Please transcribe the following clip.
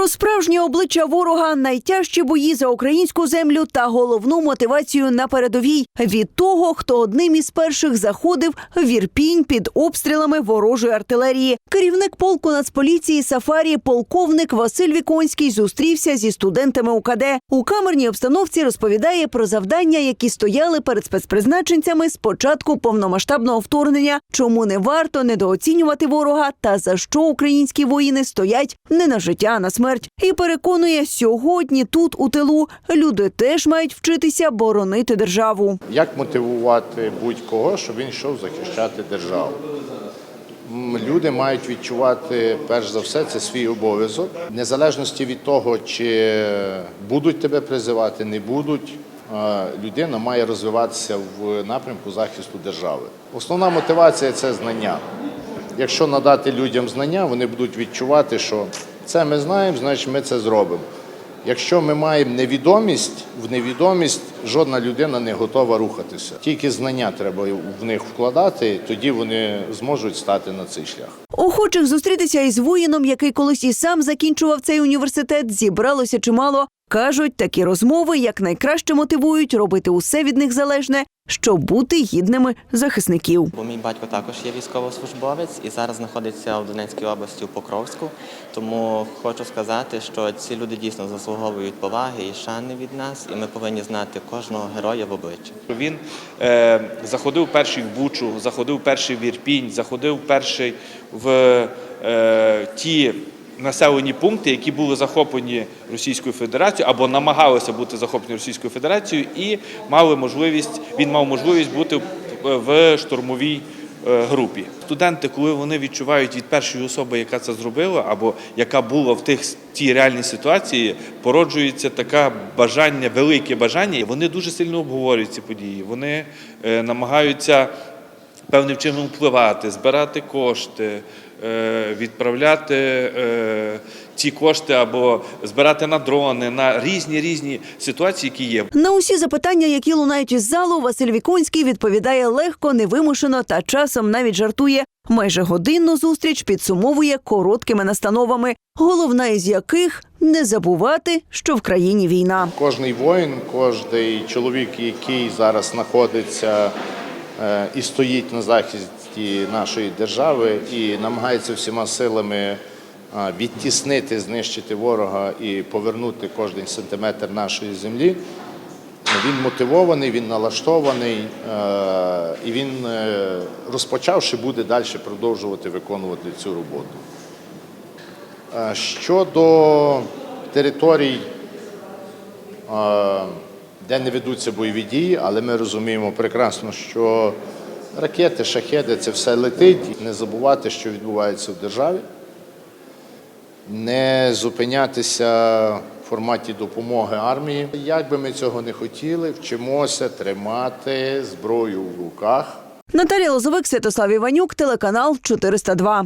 Про справжнє обличчя ворога, найтяжчі бої за українську землю та головну мотивацію на передовій від того, хто одним із перших заходив в Ірпінь під обстрілами ворожої артилерії. Керівник полку Нацполіції Сафарі, полковник Василь Віконський, зустрівся зі студентами УКД. У камерній обстановці розповідає про завдання, які стояли перед спецпризначенцями з початку повномасштабного вторгнення, чому не варто недооцінювати ворога та за що українські воїни стоять не на життя, а на смерть. І переконує, сьогодні тут у тилу люди теж мають вчитися боронити державу. Як мотивувати будь-кого, щоб він йшов захищати державу? Люди мають відчувати перш за все це свій обов'язок, незалежності від того, чи будуть тебе призивати, не будуть. Людина має розвиватися в напрямку захисту держави. Основна мотивація це знання. Якщо надати людям знання, вони будуть відчувати, що це ми знаємо, значить ми це зробимо. Якщо ми маємо невідомість, в невідомість жодна людина не готова рухатися. Тільки знання треба в них вкладати, тоді вони зможуть стати на цей шлях. Охочих зустрітися із воїном, який колись і сам закінчував цей університет, зібралося чимало. Кажуть, такі розмови якнайкраще мотивують робити усе від них залежне, щоб бути гідними захисників. Бо мій батько також є військовослужбовець і зараз знаходиться в Донецькій області у Покровську. Тому хочу сказати, що ці люди дійсно заслуговують поваги і шани від нас, і ми повинні знати кожного героя в обличчя. Він е, заходив перший в Бучу, заходив перший в Ірпінь, заходив перший в е, ті населені пункти, які були захоплені Російською Федерацією або намагалися бути захоплені Російською Федерацією, і мали можливість, він мав можливість бути в- штурмовій е, групі. Студенти, коли вони відчувають від першої особи, яка це зробила, або яка була в тих тій реальній ситуації, породжується таке бажання, велике бажання. Вони дуже сильно обговорюють ці події. Вони е, намагаються певним чином впливати, збирати кошти, відправляти е, ці кошти або збирати на дрони, на різні різні ситуації, які є. На усі запитання, які лунають із залу, Василь Віконський відповідає легко, невимушено та часом навіть жартує. Майже годинну зустріч підсумовує короткими настановами, головна із яких не забувати, що в країні війна. Кожний воїн, кожний чоловік, який зараз знаходиться е, і стоїть на захисті нашої держави і намагається всіма силами відтіснити, знищити ворога і повернути кожен сантиметр нашої землі. Він мотивований, він налаштований, е, і він, е, розпочавши, буде далі продовжувати виконувати цю роботу. Е, Щодо територій, де не ведуться бойові дії, але ми розуміємо прекрасно, що ракети, шахеди це все летить. Не забувати, що відбувається в державі, не зупинятися в форматі допомоги армії. Як би ми цього не хотіли, вчимося тримати зброю в руках. Наталія Лозовик, Святослав Іванюк, телеканал 402.